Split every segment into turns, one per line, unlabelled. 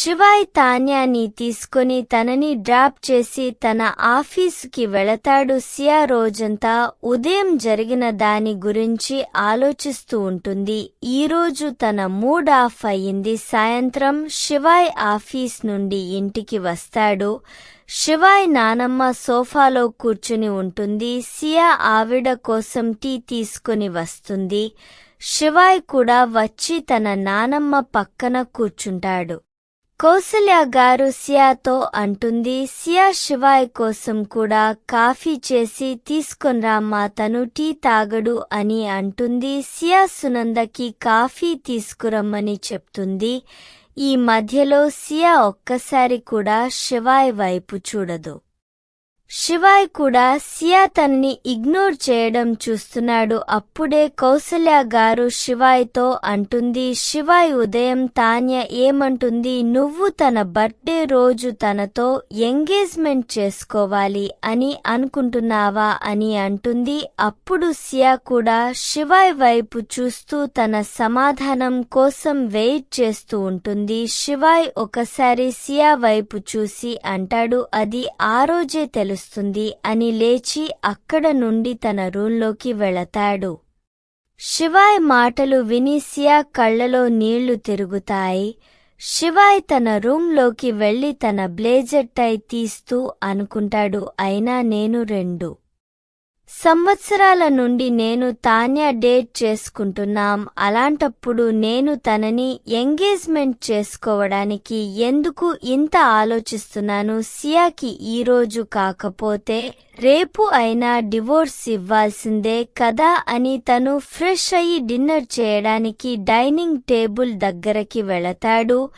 శివాయ్ తాన్యాని తీసుకొని తనని డ్రాప్ చేసి తన ఆఫీసుకి వెళతాడు సియా రోజంతా. ఉదయం జరిగిన దాని గురించి ఆలోచిస్తూ ఉంటుంది. ఈరోజు తన మూడ్ ఆఫ్ అయ్యింది. సాయంత్రం శివాయ్ ఆఫీస్ నుండి ఇంటికి వస్తాడు. శివాయ్ నానమ్మ సోఫాలో కూర్చుని ఉంటుంది. సియా ఆవిడ కోసం టీ తీసుకుని వస్తుంది. శివాయ్ కూడా వచ్చి తన నానమ్మ పక్కన కూర్చుంటాడు. కౌసల్య గారు సియాతో అంటుంది సియా శివాయ్ కోసం కూడా కాఫీ చేసి తీసుకొన్రామ్మా తను టీ తాగడు అని అంటుంది. సియా సునందకి కాఫీ తీసుకురమ్మని చెప్తుంది. ఈ మధ్యలో సియా ఒక్కసారి కూడా శివాయ్ వైపు చూడదు. శివాయ్ కూడా సియా తనని ఇగ్నోర్ చేయడం చూస్తున్నాడు. అప్పుడే కౌసల్య గారు శివాయ్తో అంటుంది శివాయ్ ఉదయం తాన్య ఏమంటుంది? నువ్వు తన బర్త్డే రోజు తనతో ఎంగేజ్మెంట్ చేసుకోవాలి అని అనుకుంటున్నావా? అని అంటుంది. అప్పుడు సియా కూడా శివాయ్ వైపు చూస్తూ తన సమాధానం కోసం వెయిట్ చేస్తూ ఉంటుంది. శివాయ్ ఒకసారి సియా వైపు చూసి అంటాడు అది ఆ రోజే తెలుసు. చేస్తుంది అని లేచి అక్కడ నుండి తన రూంలోకి వెళతాడు. శివాయ్ మాటలు విని సియా కళ్ళలో నీళ్ళు తిరుగుతాయి. శివాయ్ తన రూంలోకి వెళ్ళి తన బ్లేజర్ టై తీస్తూ అనుకుంటాడు అయినా నేను రెండు సంవత్సరాల నుండి నేను తాన్యా డేట్ చేసుకుంటున్నాం. అలాంటప్పుడు నేను తనని ఎంగేజ్మెంట్ చేసుకోవడానికి ఎందుకు ఇంత ఆలోచిస్తున్నాను? సియాకి ఈరోజు కాకపోతే రేపు అయినా డివోర్స్ ఇవ్వాల్సిందే కదా అని తను ఫ్రెష్ అయి డిన్నర్ చేయడానికి డైనింగ్ టేబుల్ దగ్గరకి వెళతాడు.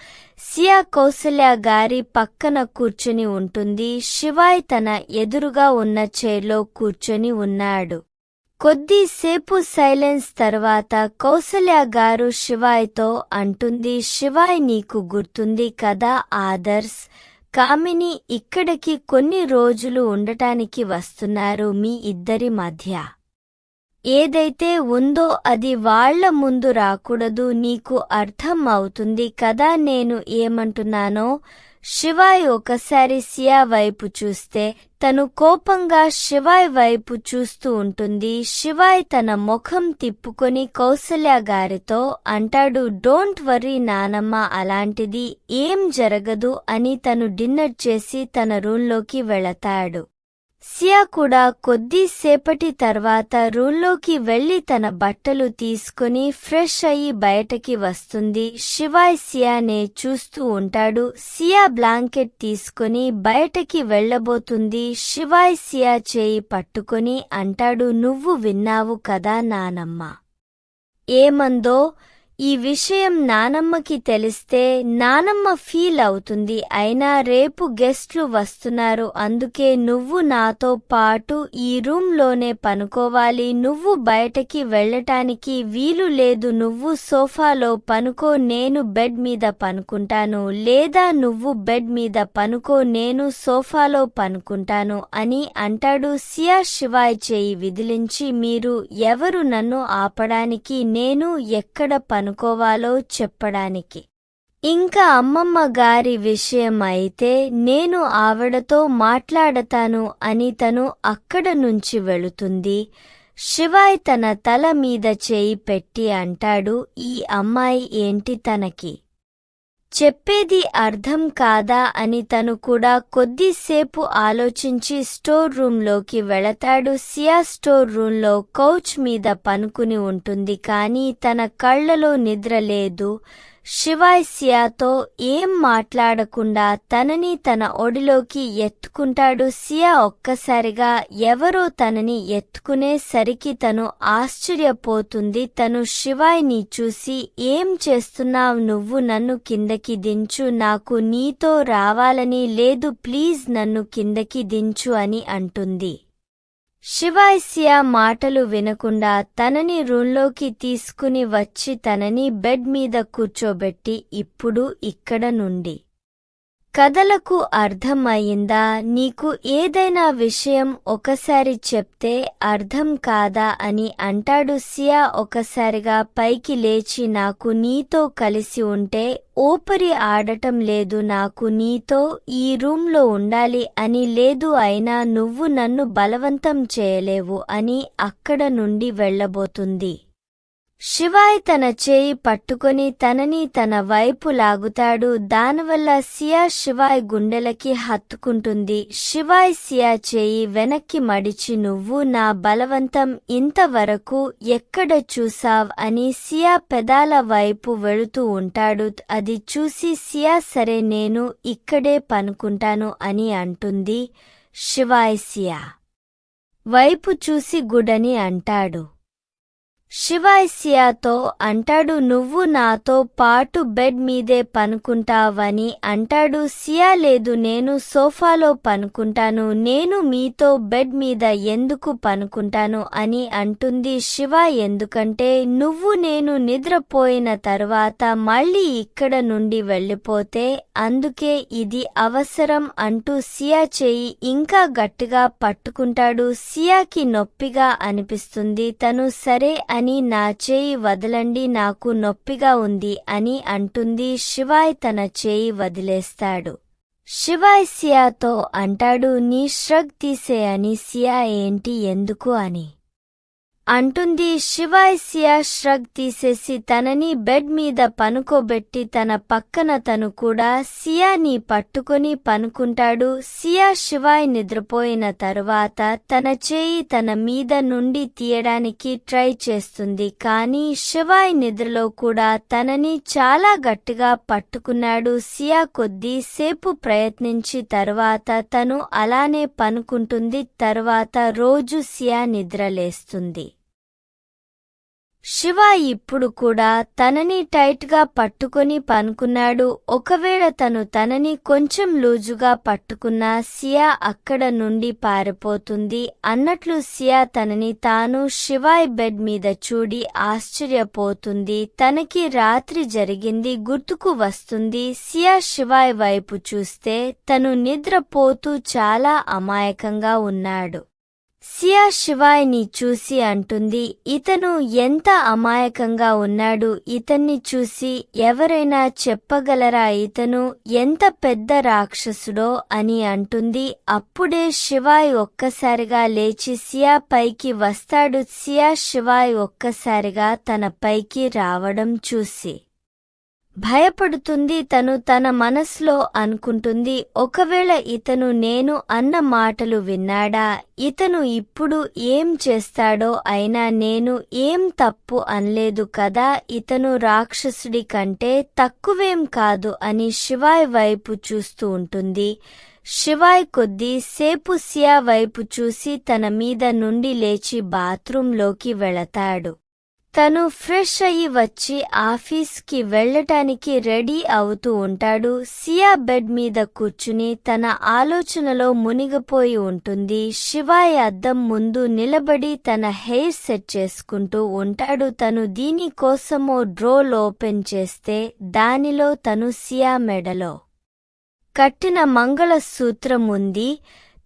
సియా కౌసల్య గారి పక్కన కూర్చుని ఉంటుంది. శివాయ్ తన ఎదురుగా ఉన్న చైర్లో కూర్చొని ఉన్నాడు. కొద్దిసేపు సైలెన్స్ తర్వాత కౌసల్య గారు శివాయ్తో అంటుంది శివాయ్ నీకు గుర్తుంది కదా ఆదర్శ్? కామిని ఇక్కడికి కొన్ని రోజులు ఉండటానికి వస్తున్నారు మీ ఇద్దరి మధ్య. ఏదైతే ఉందో అది వాళ్ళ ముందు రాకూడదు నీకు అర్థం అవుతుంది కదా నేను ఏమంటున్నానో? శివాయ్ ఒకసారి సియా వైపు చూస్తే తను కోపంగా శివాయ్ వైపు చూస్తూ ఉంటుంది. శివాయ్ తన ముఖం తిప్పుకొని కౌసల్య గారితో అంటాడు డోంట్ వర్రీ నానమ్మ అలాంటిది ఏం జరగదు అని తను డిన్నర్ చేసి తన రూంలోకి వెళతాడు. సియా కూడా కొద్దిసేపటి తర్వాత రూల్లోకి వెళ్ళి తన బట్టలు తీసుకుని ఫ్రెష్ అయి బయటకి వస్తుంది. శివాయ్ సియానే చూస్తూ ఉంటాడు. సియా బ్లాంకెట్ తీసుకుని బయటకి వెళ్ళబోతుంది శివాయ్ సియా చేయి పట్టుకొని అంటాడు నువ్వు విన్నావు కదా నానమ్మ. ఏమందో ఈ విషయం నానమ్మకి తెలిస్తే నానమ్మ ఫీల్ అవుతుంది. అయినా రేపు గెస్ట్లు వస్తున్నారు. అందుకే నువ్వు నాతో పాటు ఈ రూంలోనే పనుకోవాలి. నువ్వు బయటకి వెళ్ళటానికి వీలు లేదు. నువ్వు సోఫాలో పనుకో నేను బెడ్ మీద పనుకుంటాను. లేదా నువ్వు బెడ్ మీద పనుకో నేను సోఫాలో పనుకుంటాను అని అంటాడు సియా శివాయ్ చేయి విదిలించి మీరు ఎవరు నన్ను ఆపడానికి నేను ఎక్కడ అనుకోవాలో చెప్పడానికి. ఇంకా అమ్మమ్మ గారి విషయం అయితే నేను ఆవిడతో మాట్లాడతాను అని తను అక్కడ నుంచి వెళుతుంది. శివాయ్ తన తల మీద చేయి పెట్టి అంటాడు ఈ అమ్మాయి ఏంటి తనకి? చెప్పేది అర్థం కాదా అని తను కూడా కొద్దిసేపు ఆలోచించి స్టోర్ రూంలోకి వెళతాడు. సియా స్టోర్ రూంలో కౌచ్ మీద పనుకుని ఉంటుంది కానీ తన కళ్ళలో నిద్ర లేదు. శివాయ్సియాతో ఏం మాట్లాడకుండా తనని తన ఒడిలోకి ఎత్తుకుంటాడు. సియా ఒక్కసారిగా ఎవరో తనని ఎత్తుకునేసరికి తను ఆశ్చర్యపోతుంది. తను శివాయ్ని చూసి ఏం చేస్తున్నావు నువ్వు? నన్ను కిందకి దించు. నాకు నీతో రావాలని లేదు. ప్లీజ్ నన్ను కిందకి దించు అని అంటుంది. శివాయ్సియా మాటలు వినకుండా తనని రూంలోకి తీసుకుని వచ్చి తనని బెడ్ మీద కూర్చోబెట్టి ఇప్పుడు ఇక్కడ నుండి కథలకు అర్థం అయిందా నీకు ఏదైనా విషయం ఒకసారి చెప్తే అర్థం కాదా అని అంటాడు సియా ఒకసారిగా పైకి లేచి నాకు నీతో కలిసి ఉంటే ఓపరి ఆడటం లేదు నాకు నీతో ఈ రూంలో ఉండాలి అని లేదు అయినా నువ్వు నన్ను బలవంతం చేయలేవు అని అక్కడ నుండి వెళ్ళబోతుంది. శివాయ్ తన చేయి పట్టుకొని తనని తన వైపు లాగుతాడు. దానివల్ల సియా శివాయ్ గుండెలకి హత్తుకుంటుంది. శివాయ్ సియా చేయి వెనక్కి మడిచి నువ్వు నా బలవంతం ఇంతవరకు ఎక్కడ చూసావ్? అని సియా పెదాల వైపు వెళుతూ ఉంటాడు. అది చూసి సియా సరే నేను ఇక్కడే పనుకుంటాను అని అంటుంది శివాయ్ సియా. వైపు చూసి గుడని అంటాడు. శివాయిస్యాతో అంటాడు నువ్వు నాతో పాటు బెడ్ మీదే పనుకుంటావని అంటాడు సియా లేదు నేను సోఫాలో పనుకుంటాను నేను మీతో బెడ్ మీద ఎందుకు పనుకుంటాను అని అంటుంది శివ. ఎందుకంటే నువ్వు నేను నిద్రపోయిన తర్వాత మళ్ళీ ఇక్కడ నుండి వెళ్ళిపోతే అందుకే ఇది అవసరం అంటూ సియా చేయి ఇంకా గట్టిగా పట్టుకుంటాడు. సియాకి నొప్పిగా అనిపిస్తుంది తను సరే అని నా చేయి వదలండి నాకు నొప్పిగా ఉంది అని అంటుంది శివాయ్ తన చేయి వదిలేస్తాడు. శివాయ్ సియాతో అంటాడు నీ ష్రగ్ తీసే అని సియా ఏంటి ఎందుకు అని. అంటుంది శివాయ్ సియా ష్రగ్ తీసేసి తనని బెడ్ మీద పనుకోబెట్టి తన పక్కన తను కూడా సియాని పట్టుకొని పనుకుంటాడు. సియా శివాయ్ నిద్రపోయిన తరువాత తన చేయి తన మీద నుండి తీయడానికి ట్రై చేస్తుంది. కానీ శివాయ్ నిద్రలో కూడా తనని చాలా గట్టిగా పట్టుకున్నాడు. సియా కొద్దీ సేపు ప్రయత్నించి తరువాత తను అలానే పనుకుంటుంది. తరువాత రోజు సియా నిద్రలేస్తుంది. శివ ఇప్పుడు కూడా తనని టైట్గా పట్టుకొని పనుకున్నాడు. ఒకవేళ తను తనని కొంచెం లూజుగా పట్టుకున్నా సియా అక్కడ నుండి పారిపోతుంది అన్నట్లు సియా తనని తాను శివాయ్ బెడ్ మీద చూడి ఆశ్చర్యపోతుంది. తనకి రాత్రి జరిగింది గుర్తుకు వస్తుంది. సియా శివాయ్ వైపు చూస్తే తను నిద్రపోతూ చాలా అమాయకంగా ఉన్నాడు. సియా శివాయ్ని చూసి అంటుంది ఇతను ఎంత అమాయకంగా ఉన్నాడు. ఇతన్ని చూసి ఎవరైనా చెప్పగలరా ఇతను? ఎంత పెద్ద రాక్షసుడో అని అంటుంది. అప్పుడే శివాయ్ ఒక్కసారిగా లేచి సియా పైకి వస్తాడు. సియా శివాయ్ ఒక్కసారిగా తన పైకి రావడం చూసి. భయపడుతుంది తను తన మనస్లో అనుకుంటుంది ఒకవేళ ఇతను నేను అన్న మాటలు విన్నాడా ఇతను ఇప్పుడు ఏం చేస్తాడో అయినా నేను ఏం తప్పు అనలేదు కదా ఇతను రాక్షసుడి కంటే తక్కువేం కాదు అని శివాయ్ వైపు చూస్తూ ఉంటుంది. శివాయ్ కొద్దీ సేపు సియా వైపు చూసి తన మీద నుండి లేచి బాత్రూంలోకి వెళతాడు. తను ఫ్రెష్ అయి వచ్చి ఆఫీస్కి వెళ్ళటానికి రెడీ అవుతూ ఉంటాడు. సియా బెడ్ మీద కూర్చుని తన ఆలోచనలో మునిగిపోయి ఉంటుంది. శివాయ్ అద్దం ముందు నిలబడి తన హెయిర్ సెట్ చేసుకుంటూ ఉంటాడు. తను దీనికోసమో డ్రోల్ ఓపెన్ చేస్తే దానిలో తను సియా మెడలో కట్టిన మంగళసూత్రం ఉంది.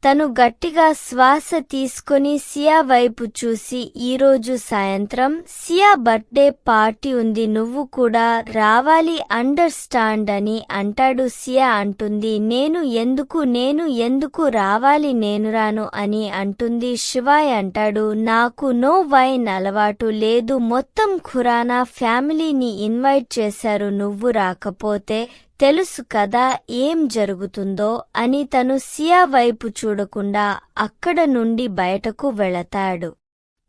తను గట్టిగా శ్వాస తీసుకొని సియా వైపు చూసి ఈరోజు సాయంత్రం సియా బర్త్డే పార్టీ ఉంది నువ్వు కూడా రావాలి అండర్స్టాండ్ అని అంటాడు సియా అంటుంది. నేను ఎందుకు నేను ఎందుకు రావాలి నేను రాను అని అంటుంది శివాయ్ అంటాడు. నాకు నో వైన్ అలవాటు లేదు మొత్తం ఖురానా ఫ్యామిలీని ఇన్వైట్ చేశారు నువ్వు రాకపోతే తెలుసు కదా ఏం జరుగుతుందో అని తను సియా వైపు చూడకుండా అక్కడ నుండి బయటకు వెళతాడు.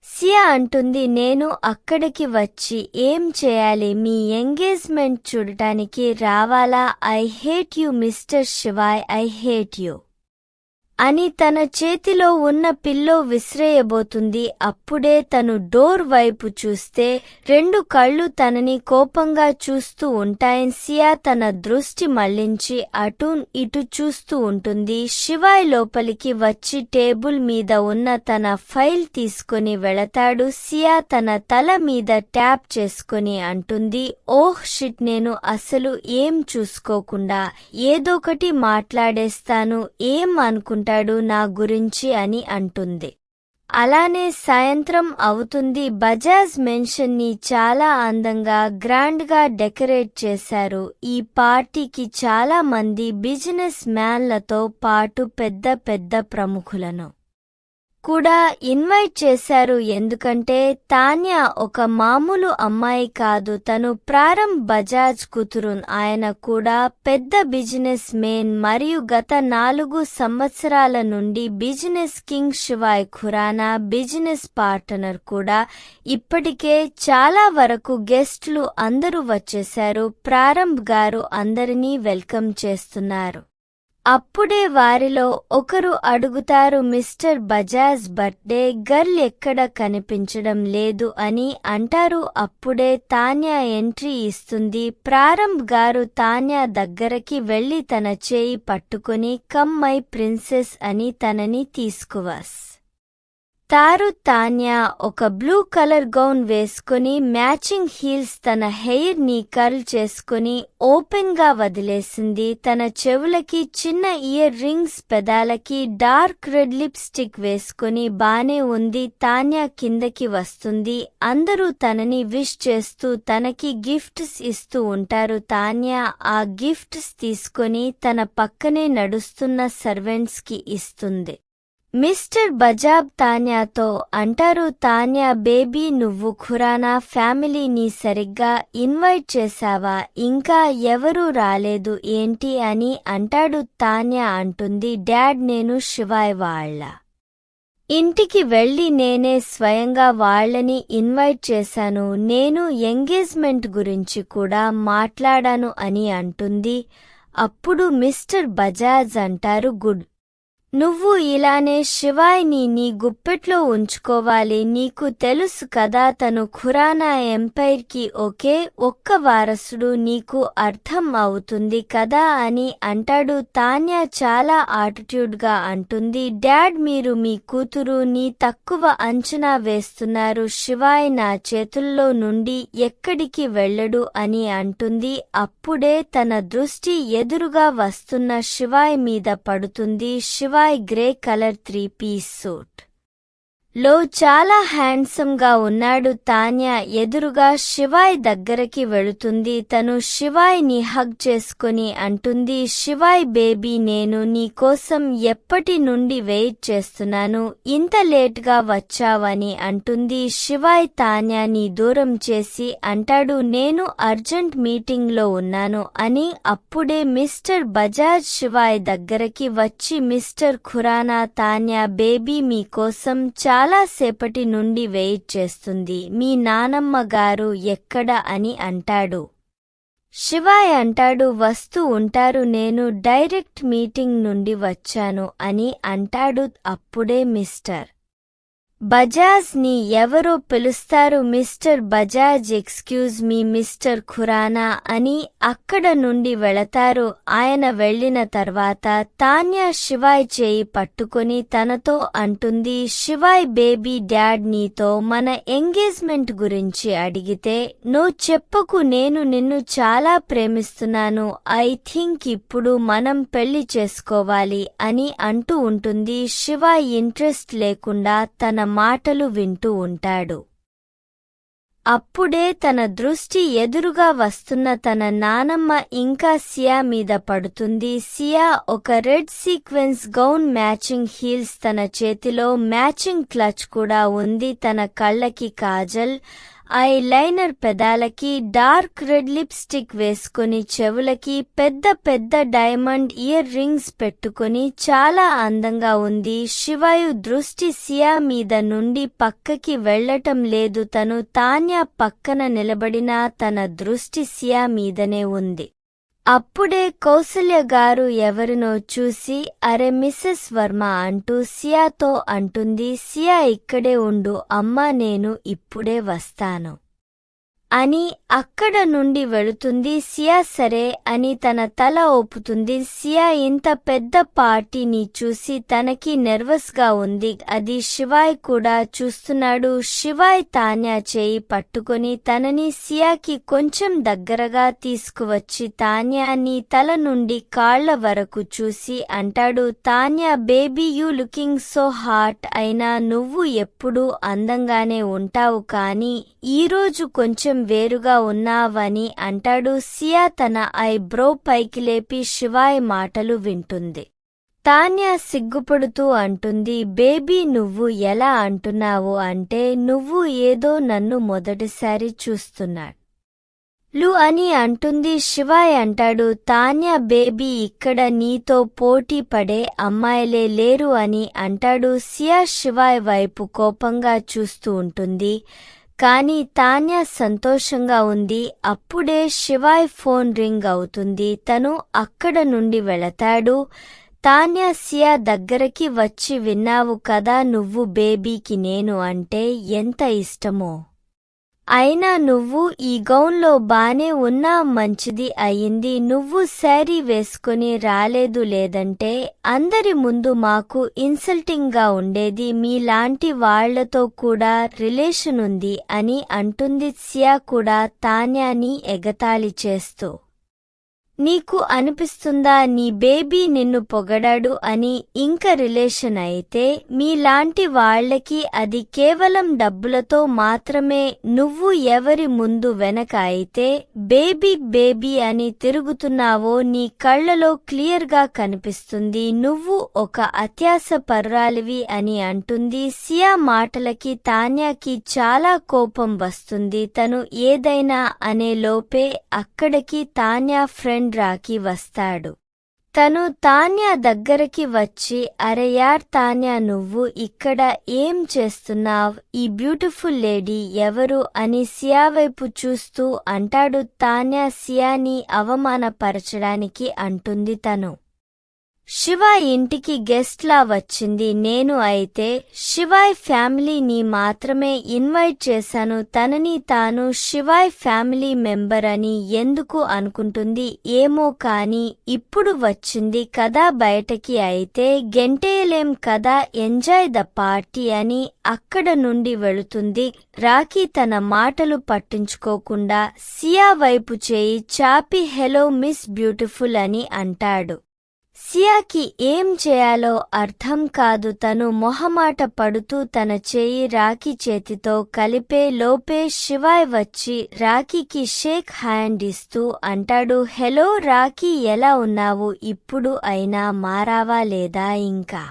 సియా అంటుంది నేను అక్కడికి వచ్చి ఏం చేయాలి? మీ ఎంగేజ్మెంట్ చూడటానికి రావాలా? I hate you mister Shivaay I hate you. అని తన చేతిలో ఉన్న పిల్లో విసిరేయబోతుంది. అప్పుడే తను డోర్ వైపు చూస్తే రెండు కళ్ళు తనని కోపంగా చూస్తూ ఉంటాయన్సియా తన దృష్టి మళ్ళించి అటు ఇటు చూస్తూ ఉంటుంది. శివాయ్ లోపలికి వచ్చి టేబుల్ మీద ఉన్న తన ఫైల్ తీసుకొని వెళతాడు. సియా తన తల మీద ట్యాప్ చేసుకొని అంటుంది ఓహ్ షిట్ నేను అసలు ఏం చూసుకోకుండా ఏదోకటి మాట్లాడేస్తాను. ఏం అనుకుంటాడు నా గురించి అని అంటుంది. అలానే సాయంత్రం అవుతుంది. బజాజ్ మెన్షన్ని చాలా అందంగా గ్రాండ్గా డెకరేట్ చేశారు. ఈ పార్టీకి చాలా మంది బిజినెస్ మ్యాన్లతో పాటు పెద్ద పెద్ద ప్రముఖులను. కూడా ఇన్వైట్ చేశారు. ఎందుకంటే తాన్యా ఒక మామూలు అమ్మాయి కాదు. తను ప్రారంభ్ బజాజ్ కుతురున్. ఆయన కూడా పెద్ద బిజినెస్ మేన్ మరియు గత నాలుగు సంవత్సరాల నుండి business king Shivaay Khurana business partner కూడా ఇప్పటికే చాలా వరకు గెస్ట్లు అందరూ వచ్చేశారు. ప్రారంభ్ గారు అందరినీ వెల్కమ్ చేస్తున్నారు. అప్పుడే వారిలో ఒకరు అడుగుతారు మిస్టర్ బజాజ్ బర్త్డే గర్ల్ ఎక్కడ కనిపించడం లేదు అని అంటారు. అప్పుడే తాన్యా ఎంట్రీ ఇస్తుంది. ప్రారంభ్ గారు తాన్యా దగ్గరకి వెళ్ళి తన చేయి పట్టుకుని కమ్ మై ప్రిన్సెస్ అని తనని తీసుకువాస్ తారు తాన్యా ఒక బ్లూ కలర్ గౌన్ వేసుకుని మ్యాచింగ్ హీల్స్ తన హెయిర్ని కర్ల్ చేసుకుని ఓపెన్గా వదిలేసింది. తన చెవులకి చిన్న ఇయర్ రింగ్స్ పెదాలకి డార్క్ రెడ్ లిప్స్టిక్ వేసుకుని బానే ఉంది. తాన్యా కిందకి వస్తుంది. అందరూ తనని విష్ చేస్తూ తనకి గిఫ్ట్స్ ఇస్తూ ఉంటారు. తాన్యా ఆ గిఫ్ట్స్ తీసుకొని తన పక్కనే నడుస్తున్న సర్వెంట్స్కి ఇస్తుంది. మిస్టర్ బజాబ్ తాన్యాతో అంటారు తాన్యా బేబీ నువ్వు ఖురానా ఫ్యామిలీని సరిగ్గా ఇన్వైట్ చేశావా? ఇంకా ఎవరూ రాలేదు ఏంటి అని అంటాడు తాన్యా అంటుంది డాడ్ నేను శివాయ్ వాళ్ళ. ఇంటికి వెళ్ళి నేనే స్వయంగా వాళ్ళని ఇన్వైట్ చేశాను నేను ఎంగేజ్మెంట్ గురించి కూడా మాట్లాడాను అని అంటుంది. అప్పుడు మిస్టర్ బజాజ్ అంటారు గుడ్ నువ్వు ఇలానే శివాయిని నీ గుప్పెట్లో ఉంచుకోవాలి. నీకు తెలుసు కదా తను ఖురానా ఎంపైర్కి ఒకే ఒక్క వారసుడు నీకు అర్థం అవుతుంది కదా అని అంటాడు. తాన్యా చాలా ఆటిట్యూడ్గా అంటుంది. డాడ్ మీరు మీ కూతురు నీ తక్కువ అంచనా వేస్తున్నారు. శివాయ్ నా చేతుల్లో నుండి ఎక్కడికి వెళ్ళడు అని అంటుంది. అప్పుడే తన దృష్టి ఎదురుగా వస్తున్న శివాయ్ మీద పడుతుంది. Shiva grey colour three piece suit లో చాలా హ్యాండ్సమ్గా ఉన్నాడు. తాన్యా ఎదురుగా శివాయ్ దగ్గరకి వెళుతుంది. తను శివాయ్ని హగ్ చేసుకుని అంటుంది శివాయ్ బేబీ నేను నీ కోసం ఎప్పటి నుండి వెయిట్ చేస్తున్నాను? ఇంత లేట్గా వచ్చావని అంటుంది. శివాయ్ తాన్యాని దూరం చేసి అంటాడు నేను అర్జెంట్ మీటింగ్లో ఉన్నాను అని. అప్పుడే మిస్టర్ బజాజ్ శివాయ్ దగ్గరకి వచ్చి మిస్టర్ ఖురానా తాన్యా బేబీ మీకోసం చాలా సేపటి నుండి వెయిట్ చేస్తుంది. మీ నానమ్మ గారు ఎక్కడ అని అంటాడు. శివాయ్ అంటాడు వస్తూ ఉంటారు నేను డైరెక్ట్ మీటింగ్ నుండి వచ్చాను అని అంటాడు అప్పుడే మిస్టర్. బజాజ్ని ఎవరో పిలుస్తారు? Mister Bajaj excuse me mister Khurana అని అక్కడ నుండి వెళతారు. ఆయన వెళ్ళిన తర్వాత తాన్యా శివాయ్ చేయి పట్టుకొని తనతో అంటుంది శివాయ్ బేబీ డాడ్ నీతో మన ఎంగేజ్మెంట్ గురించి అడిగితే నువ్వు చెప్పకు నేను నిన్ను చాలా ప్రేమిస్తున్నాను. ఐ థింక్ ఇప్పుడు మనం పెళ్ళి చేసుకోవాలి అని అంటూ ఉంటుంది. శివాయ్ ఇంట్రెస్ట్ లేకుండా తన మాటలు వింటూ ఉంటాడు. అప్పుడే తన దృష్టి ఎదురుగా వస్తున్న తన నానమ్మ ఇంకా సియా మీద పడుతుంది. సియా ఒక red sequence gown matching heels తన చేతిలో మ్యాచింగ్ క్లచ్ కూడా ఉంది. తన కళ్ళకి కాజల్ ఐ లైనర్ పెదాలకి డార్క్ రెడ్ లిప్స్టిక్ వేసుకుని చెవులకి పెద్ద పెద్ద డైమండ్ ఇయర్ రింగ్స్ పెట్టుకుని చాలా అందంగా ఉంది. శివాయు దృష్టి సియా మీద నుండి పక్కకి వెళ్ళటం లేదు. తను తాన్యా పక్కన నిలబడినా తన దృష్టి సియా మీదనే ఉంది. అప్పుడే కౌసల్య గారు ఎవరినో చూసి అరే మిస్సెస్ వర్మ అంటూ సియాతో అంటుంది సియా ఇక్కడే ఉండు అమ్మా నేను ఇప్పుడే వస్తాను అని అక్కడ నుండి వెళుతుంది సియా సరే అని తన తల ఓపుతుంది సియా ఇంత పెద్ద పార్టీని చూసి తనకి నెర్వస్గా ఉంది. అది శివాయ్ కూడా చూస్తున్నాడు. శివాయ్ తాన్యా చేయి పట్టుకొని తనని సియాకి కొంచెం దగ్గరగా తీసుకువచ్చి తాన్యాని తల నుండి కాళ్ళ వరకు చూసి అంటాడు Tanya baby you looking so hot అయినా నువ్వు ఎప్పుడూ అందంగానే ఉంటావు కాని ఈరోజు కొంచెం వేరుగా ఉన్నావని అంటాడు. సియా తన ఐబ్రో పైకి లేపి శివాయ్ మాటలు వింటుంది. తాన్యా సిగ్గుపడుతూ అంటుంది బేబీ నువ్వు ఎలా అంటున్నావు అంటే నువ్వు ఏదో నన్ను మొదటిసారి చూస్తున్నాడు లు అని అంటుంది. శివాయ్ అంటాడు తాన్యా బేబీ ఇక్కడ నీతో పోటీ పడే అమ్మాయిలే లేరు అని అంటాడు. సియా శివాయ్ వైపు కోపంగా చూస్తూ ఉంటుంది. కాని తాన్యా సంతోషంగా ఉంది. అప్పుడే శివాయ్ ఫోన్ రింగ్ అవుతుంది. తను అక్కడ నుండి వెళతాడు. తాన్యా సియా దగ్గరకి వచ్చి విన్నావు కదా నువ్వు బేబీకి నేను అంటే ఎంత ఇష్టమో. అయినా నువ్వు ఈ గౌన్లో బానే ఉన్నా మంచిది అయింది. నువ్వు శారీ వేసుకుని రాలేదు లేదంటే అందరి ముందు మాకు ఇన్సల్టింగ్గా ఉండేది. మీలాంటి వాళ్ళతో కూడా రిలేషన్ ఉంది అని అంటుంది సియా కూడా తాన్యాని ఎగతాళి చేస్తూ. నీకు అనిపిస్తుందా నీ బేబీ నిన్ను పొగడాడు అని ఇంక రిలేషన్ అయితే మీలాంటి వాళ్ళకి అది కేవలం డబ్బులతో మాత్రమే నువ్వు ఎవరి ముందు వెనక అయితే బేబీ బేబీ అని తిరుగుతున్నావో నీ కళ్ళలో క్లియర్గా కనిపిస్తుంది నువ్వు ఒక అత్యాస పర్రాలివి అని అంటుంది. సియా మాటలకి తాన్యాకి చాలా కోపం వస్తుంది. తను ఏదైనా అనే లోపే అక్కడికి తాన్యా ఫ్రెండ్ రాకి వస్తాడు. తను తాన్యా దగ్గరికి వచ్చి అరయార్ తాన్యా నువ్వు ఇక్కడ ఏం చేస్తున్నావ్? ఈ బ్యూటిఫుల్ లేడీ ఎవరు? అని సియా వైపు చూస్తూ అంటాడు తాన్యా సియాని అవమానపరచడానికి అంటుంది తను. శివ ఇంటికి గెస్ట్లా వచ్చింది. నేను అయితే శివాయ్ ఫ్యామిలీని మాత్రమే ఇన్వైట్ చేశాను. తనని తాను శివాయ్ ఫ్యామిలీ మెంబర్ అని ఎందుకు అనుకుంటుంది? ఏమో కాని ఇప్పుడు వచ్చింది కదా బయటకి అయితే గెంటేయలేం కదా ఎంజాయ్ ద పార్టీ అని అక్కడ నుండి వెళుతుంది. రాఖీ తన మాటలు పట్టించుకోకుండా సియా వైపు చేయి చాపి హెలో మిస్ బ్యూటిఫుల్ అని అంటాడు. సియాకి ఏం చేయాలో అర్థం కాదు. తను మొహమాట పడుతూ తన చేయి రాఖీ చేతితో కలిపే లోపే శివాయ్ వచ్చి రాఖీకి షేక్ హ్యాండ్ ఇస్తూ అంటాడు హెలో రాఖీ ఎలా ఉన్నావు? ఇప్పుడు అయినా మారావా లేదా ఇంకా?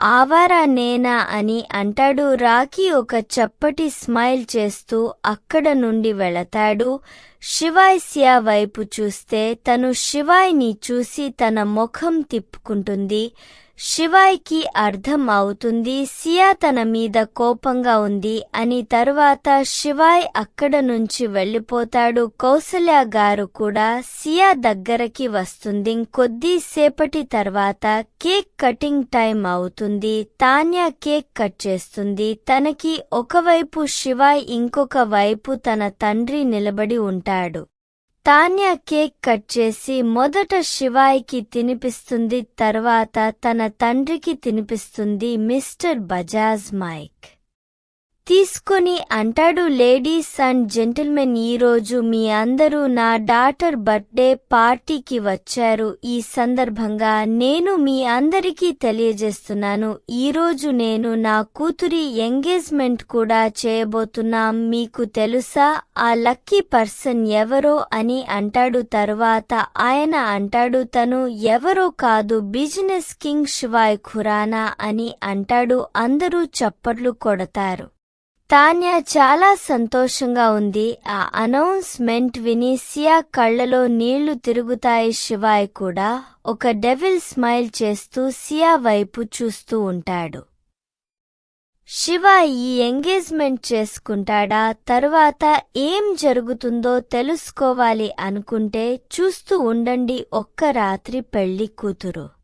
ఆవారా నేనా అని అంటాడు. రాకీ ఒక చప్పటి స్మైల్ చేస్తూ అక్కడ నుండి వెళతాడు. శివాయ్ సియా వైపు చూస్తే తను శివాయ్ని చూసి తన ముఖం తిప్పుకుంటుంది. శివాయ్కి అర్థం అవుతుంది సియా తన మీద కోపంగా ఉంది అని తరువాత శివాయ్ అక్కడ నుంచి వెళ్ళిపోతాడు కౌసల్య గారు కూడా సియా దగ్గరకి వస్తుంది. కొద్దిసేపటి తర్వాత కేక్ కటింగ్ టైం అవుతుంది. తాన్యా కేక్ కట్ చేస్తుంది. తనకి ఒకవైపు శివాయ్ ఇంకొక వైపు తన తండ్రి నిలబడి ఉంటాడు. తాన్యా కేక్ కట్ చేసి మొదట శివాయికి తినిపిస్తుంది తర్వాత తన తండ్రికి తినిపిస్తుంది మిస్టర్ బజాజ్ మైక్. తీసుకొని అంటాడు లేడీస్ అండ్ జెంటిల్మెన్ ఈరోజు మీ అందరూ నా డాటర్ బర్త్డే పార్టీకి వచ్చారు. ఈ సందర్భంగా నేను మీ అందరికీ తెలియజేస్తున్నాను. ఈరోజు నేను నా కూతురి ఎంగేజ్మెంట్ కూడా చేయబోతున్నాం. మీకు తెలుసా ఆ లక్కీ పర్సన్ ఎవరో అని అంటాడు. తరువాత ఆయన అంటాడు తను ఎవరో కాదు బిజినెస్ కింగ్ శివాయ్ ఖురానా అని అంటాడు. అందరూ చప్పట్లు కొడతారు. తాన్యా చాలా సంతోషంగా ఉంది. ఆ అనౌన్స్మెంట్ విని సియా కళ్ళలో నీళ్ళు తిరుగుతాయి శివాయ్ కూడా ఒక డెవిల్ స్మైల్ చేస్తూ సియా వైపు చూస్తూ ఉంటాడు. శివ ఈ ఎంగేజ్మెంట్ చేసుకుంటాడా? తరువాత ఏం జరుగుతుందో తెలుసుకోవాలి అనుకుంటే చూస్తూ ఉండండి ఒక్క రాత్రి పెళ్ళి కూతురు.